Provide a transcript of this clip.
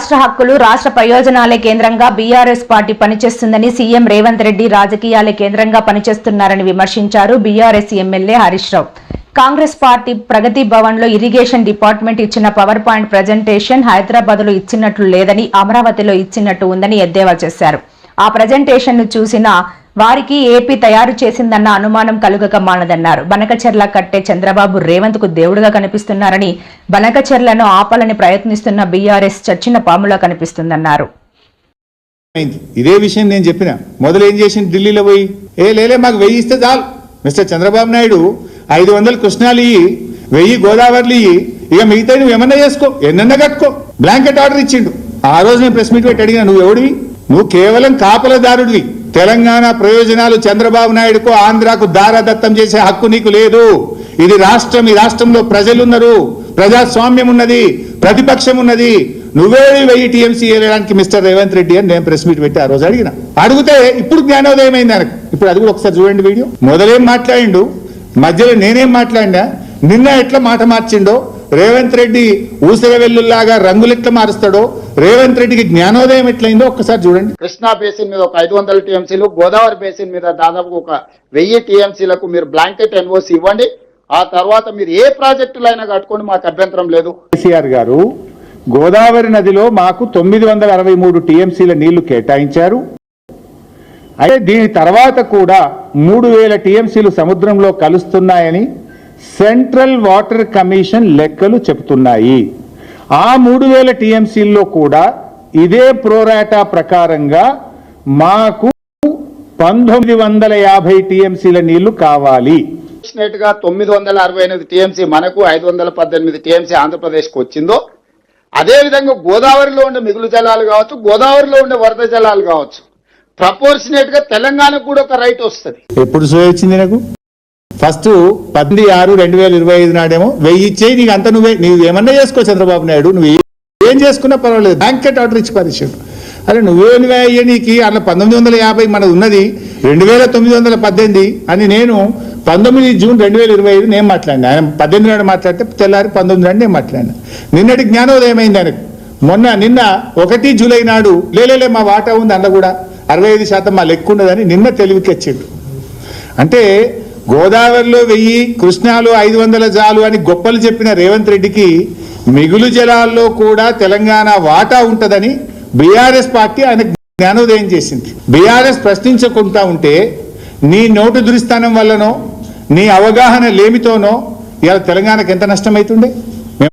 రాష్ట్ర హక్కులు రాష్ట్ర ప్రయోజనాలే కేంద్రంగా బీఆర్ఎస్ పార్టీ పనిచేస్తుందని సీఎం రేవంత్ రెడ్డి రాజకీయాలే కేంద్రంగా పనిచేస్తున్నారని విమర్శించారు BRS MLA Harish Rao. Congress party Pragati భవన్లో ఇరిగేషన్ డిపార్ట్మెంట్ ఇచ్చిన పవర్ పాయింట్ ప్రజెంటేషన్ హైదరాబాద్లో ఇచ్చినట్లు లేదని అమరావతిలో ఇచ్చినట్టు ఉందని ఎద్దేవా చేశారు. ఆ ప్రజెంటేషన్ను చూసిన వారికి ఏపీ తయారు చేసిందన్న అనుమానం కలుగక మానదన్నారు. బనకచెర్ల కట్టే చంద్రబాబు రేవంత్కు దేవుడుగా కనిపిస్తున్నారని బనకచెర్లను ఆపాలని ప్రయత్నిస్తున్న బీఆర్ఎస్ చచ్చిన పాములా కనిపిస్తుందన్నారు. ఇదే విషయం నేను చెప్పిన. మొదలు ఏం చేసింది ఢిల్లీలో పోయి? ఏ లేలే మాకు వెయ్యి ఇస్తే చాలు. మిస్టర్ చంద్రబాబు నాయుడు ఐదు వందలు కృష్ణాలు ఇయ్యి వెయ్యి గోదావరిలు ఇయ్యి ఇక మిగతా నువ్వు ఏమన్నా చేసుకో ఎన్నన్నా కట్టుకో. బ్లాంకెట్ ఆర్డర్ ఇచ్చిండు. ఆ రోజు నేను ప్రెస్ మీట్ పెట్టి అడిగిన నువ్వు ఎవడివి? నువ్వు కేవలం కాపలదారుడివి. తెలంగాణ ప్రయోజనాలు చంద్రబాబు నాయుడుకు ఆంధ్రాకు దారాదత్తం చేసే హక్కు నీకు లేదు. ఇది రాష్ట్రం ఈ రాష్ట్రంలో ప్రజలున్నారు. ప్రజాస్వామ్యం ఉన్నది ప్రతిపక్షం ఉన్నది. నువ్వే వెయ్యి టీఎంసీ వేయడానికి మిస్టర్ రేవంత్ రెడ్డి అని నేను ప్రెస్ మీట్ పెట్టి ఆ రోజు అడిగిన. అడిగితే ఇప్పుడు జ్ఞానోదయం అయింది ఆయనకు. ఇప్పుడు అది కూడా ఒకసారి చూడండి వీడియో. మొదలేం మాట్లాడిండు? మధ్యలో నేనేం మాట్లాడినా? నిన్న ఎట్లా మాట మార్చిండో? రేవంత్ రెడ్డి ఊసర వెల్లుల్లాగా రంగులు ఎట్లా మారుస్తాడో రేవంత్ రెడ్డికి జ్ఞానోదయం ఎట్లయిందో ఒక్కసారి చూడండి. కృష్ణా బేసిన్ మీద ఒక ఐదు వందల టీఎంసీలు గోదావరి బేసిన్ మీద దాదాపు ఒక వెయ్యి టీఎంసీలకు మీరు బ్లాంకెట్ ఎన్ఓసి ఇవ్వండి. ఆ తర్వాత మీరు ఏ ప్రాజెక్టులైనా కట్టుకోండి మాకు అభ్యంతరం లేదు. కేసీఆర్ గారు గోదావరి నదిలో మాకు తొమ్మిది వందల అరవై మూడు టీఎంసీల నీళ్ళు కేటాయించారు. అయితే దీని తర్వాత కూడా మూడు వేల టీఎంసీలు సముద్రంలో కలుస్తున్నాయని సెంట్రల్ వాటర్ కమిషన్ లెక్కలు చెబుతున్నాయి. ఆ మూడు వేల టీఎంసీల్లో కూడా ఇదే ప్రోరాటా ప్రకారంగా మాకు పంతొమ్మిది వందల యాభై టీఎంసీల నీళ్ళు కావాలి. గా తొమ్మిది వందల అరవై ఎనిమిది టీఎంసీ మనకు ఐదు వందల పద్దెనిమిది టీఎంసీ ఆంధ్రప్రదేశ్కి వచ్చిందో అదే విధంగా గోదావరిలో ఉండే మిగులు జలాలు కావచ్చు గోదావరిలో ఉండే వరద జలాలు కావచ్చు. ప్రపోర్షనేట్గా తెలంగాణకు కూడా ఒక రైట్ వస్తుంది. ఎప్పుడు సో వచ్చింది నాకు? ఫస్ట్ పద్దెనిమిది ఆరు రెండు వేల ఇరవై ఐదు నాడేమో వెయ్యి ఇచ్చేయి నీకు అంత నువ్వే నువ్వు ఏమన్నా చేసుకో చంద్రబాబు నాయుడు నువ్వు ఏం చేసుకున్నా పర్వాలేదు. బ్యాంకెట్ ఆర్డర్ ఇచ్చి పరిచయం అరే నువ్వేనివే అయ్యే నీకు అట్లా పంతొమ్మిది వందల యాభై మనది ఉన్నది రెండు వేల తొమ్మిది వందల పద్దెనిమిది అని నేను పంతొమ్మిది జూన్ రెండు వేల ఇరవై ఐదు నేను మాట్లాడినా. ఆయన పద్దెనిమిది నాడు మాట్లాడితే తెల్లారి పంతొమ్మిది నాడు నేను మాట్లాడినా. నిన్నటి జ్ఞానోదయం అయింది ఆయనకు? మొన్న నిన్న ఒకటి జూలై నాడు లేలేలే మా వాటా ఉంది అందులో కూడా అరవై ఐదు శాతం మా లెక్క ఉన్నదని నిన్న తెలివికి వచ్చిండు అంటే గోదావరిలో వెయ్యి కృష్ణాలో ఐదు వందల జాలు అని గొప్పలు చెప్పిన రేవంత్ రెడ్డికి మిగులు జలాల్లో కూడా తెలంగాణ వాటా ఉంటుందని బీఆర్ఎస్ పార్టీ ఆయన జ్ఞానోదయం చేసింది. బీఆర్ఎస్ ప్రశ్నించకుండా ఉంటే నీ నోటు దురిస్థానం వల్లనో నీ అవగాహన లేమితోనో ఇలా తెలంగాణకు ఎంత నష్టమవుతుండే